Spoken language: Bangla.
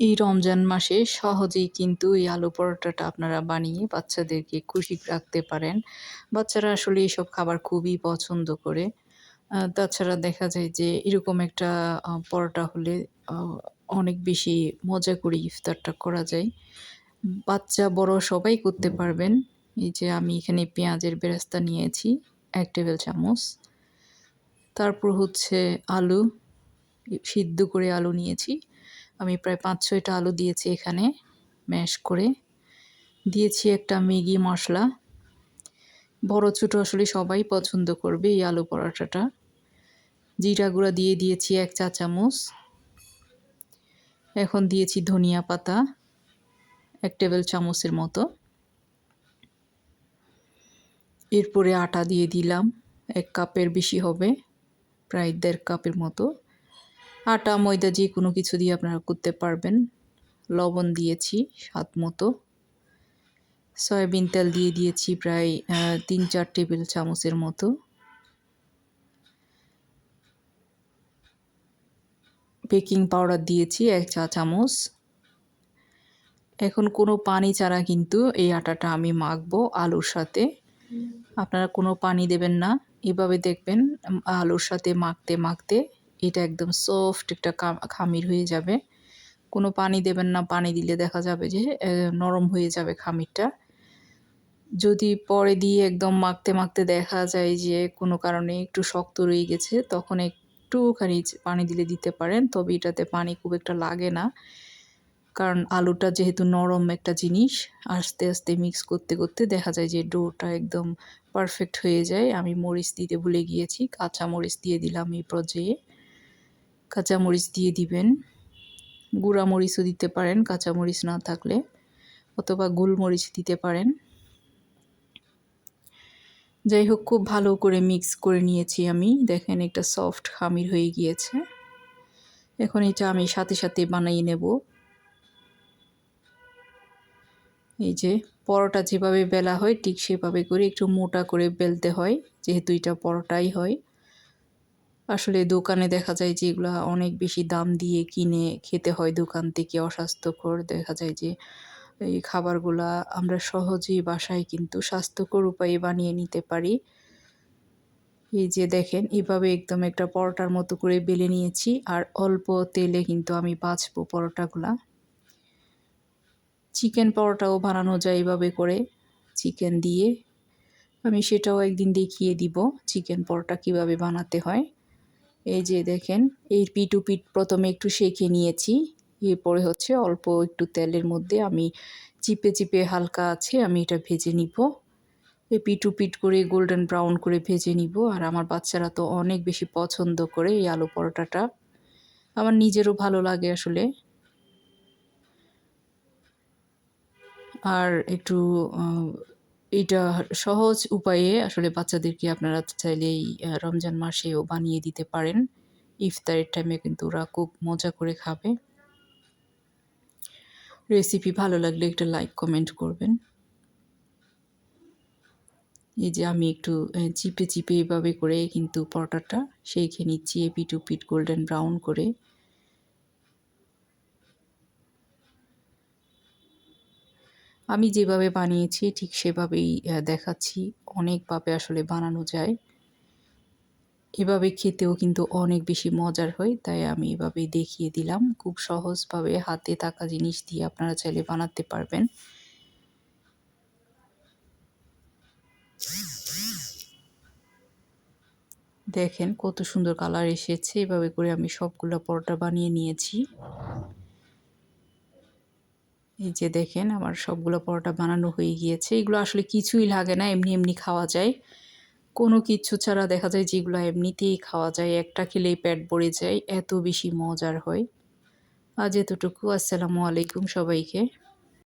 এই রমজান মাসে সহজেই কিন্তু এই আলু পরোটাটা আপনারা বানিয়ে বাচ্চাদেরকে খুশি রাখতে পারেন। বাচ্চারা আসলে এইসব খাবার খুবই পছন্দ করে। তাছাড়া দেখা যায় যে এরকম একটা পরোটা হলে অনেক বেশি মজা করে ইফতারটা করা যায়। বাচ্চা, বড় সবাই করতে পারবেন। এই যে আমি এখানে পেঁয়াজের বেরেস্তা নিয়েছি, এক টেবিল চামচ। তারপর হচ্ছে আলু সিদ্ধ করে আলু নিয়েছি। আমি প্রায় পাঁচ ছয়টা আলু দিয়েছি এখানে, ম্যাশ করে। দিয়েছি একটা ম্যাগি মশলা। বড়, ছোটো আসলে সবাই পছন্দ করবে এই আলু পরোটাটা। জিরা গুঁড়া দিয়ে দিয়েছি এক চা চামচ। এখন দিয়েছি ধনিয়া পাতা এক টেবিল চামচের মতো। এরপরে আটা দিয়ে দিলাম, এক কাপের বেশি হবে, প্রায় দেড় কাপের মতো। আটা, ময়দা যে কোনো কিছু দিয়ে আপনারা করতে পারবেন। লবণ দিয়েছি স্বাদ মতো। সয়াবিন তেল দিয়ে দিয়েছি প্রায় তিন চার টেবিল চামচের মতো। বেকিং পাউডার দিয়েছি এক চা চামচ। এখন কোনো পানি ছাড়া কিন্তু এই আটাটা আমি মাখবো আলুর সাথে। আপনারা কোনো পানি দেবেন না। এভাবে দেখবেন, আলুর সাথে মাখতে মাখতে এটা একদম সফট একটা খামির হয়ে যাবে। কোনো পানি দেবেন না, পানি দিলে দেখা যাবে যে নরম হয়ে যাবে খামিরটা। যদি পরে দিয়ে একদম মাখতে মাখতে দেখা যায় যে, কোনো কারণে একটু শক্ত রয়ে গেছে, তখন একটুখানি পানি দিলে দিতে পারেন। তবে এটাতে পানি খুব একটা লাগে না। কারণ আলুটা যেহেতু নরম একটা জিনিস, আস্তে আস্তে মিক্স করতে করতে দেখা যায় যে, ডোটা একদম পারফেক্ট হয়ে যায়। আমি মরিচ দিতে ভুলে গিয়েছি, কাঁচা মরিচ দিয়ে দিলাম এই পর্যায়ে। কাঁচামরিচ দিয়ে দিবেন। গুঁড়া মরিচও দিতে পারেন, কাঁচামরিচ না থাকলে, অথবা গোলমরিচ দিতে পারেন। যাই হোক, খুব ভালো করে মিক্স করে নিয়েছি আমি। দেখেন, একটা সফট খামির হয়ে গিয়েছে। এখন এটা আমি সাথে সাথে বানিয়ে নেব। এই যে, পরোটা যেভাবে বেলা হয়, ঠিক সেভাবে করে একটু মোটা করে বেলতে হয়, যেহেতু এটা পরোটাই হয়। আসলে দোকানে দেখা যায় যে এগুলো অনেক বেশি দাম দিয়ে কিনে খেতে হয় দোকান থেকে অস্বাস্থ্যকর। দেখা যায় যে এই খাবারগুলা আমরা সহজেই বাসায় কিন্তু স্বাস্থ্যকর উপায়ে বানিয়ে নিতে পারি। এই যে দেখেন, এভাবে একদম একটা পরোটার মতো করে বেলে নিয়েছি আর অল্প তেলে কিন্তু আমি বাছবো পরোটাগুলা। চিকেন পরোটাও বানানো যায় এভাবে করে। চিকেন দিয়ে আমি সেটাও একদিন দেখিয়ে দিব, চিকেন পরোটা কীভাবে বানাতে হয়। এই যে দেখেন, এই পিটু পিট প্রথমে একটু শেখে নিয়েছি, এরপরে হচ্ছে অল্প একটু তেলের মধ্যে আমি চিপে চিপে হালকা আছে, আমি এটা ভেজে নিব। এই পিটু পিট করে গোল্ডেন ব্রাউন করে ভেজে নিব, আর আমার বাচ্চারা তো অনেক বেশি পছন্দ করে এই আলু পরোটাটা। আমার নিজেরও ভালো লাগে আসলে। আর একটু এটা সহজ উপায়ে আসলে বাচ্চাদেরকে আপনারা চাইলেই রমজান মাসেও বানিয়ে দিতে পারেন। ইফতারের টাইমে কিন্তু ওরা খুব মজা করে খাবে। রেসিপি ভালো লাগলে একটা লাইক কমেন্ট করবেন। এই যে আমি একটু চিপে চিপে এভাবে করে কিন্তু পরোটাটা সেইখে নিচ্ছি এপি টু পিট গোল্ডেন ব্রাউন করে। আমি যেভাবে বানিয়েছি, ঠিক সেভাবেই দেখাচ্ছি। অনেকভাবে আসলে বানানো যায়। এভাবে খেতেও কিন্তু অনেক বেশি মজার হয়, তাই আমি এভাবেই দেখিয়ে দিলাম। খুব সহজভাবে হাতে থাকা জিনিস দিয়ে আপনারা চাইলে বানাতে পারবেন। দেখেন কত সুন্দর কালার এসেছে। এভাবে করে আমি সবগুলো পরোটা বানিয়ে নিয়েছি। এই যে দেখেন আমার সবগুলো পরোটা বানানো হয়ে গিয়েছে। এগুলো আসলে কিছুই লাগে না, এমনি এমনি খাওয়া যায়। কোনো কিছু ছাড়া দেখা যায় যেগুলো এমনিতেই খাওয়া যায়, একটা খেলেই পেট ভরে যায়, এত বেশি মজার হয়। আজ এতটুকু, আসসালামু আলাইকুম সবাইকে।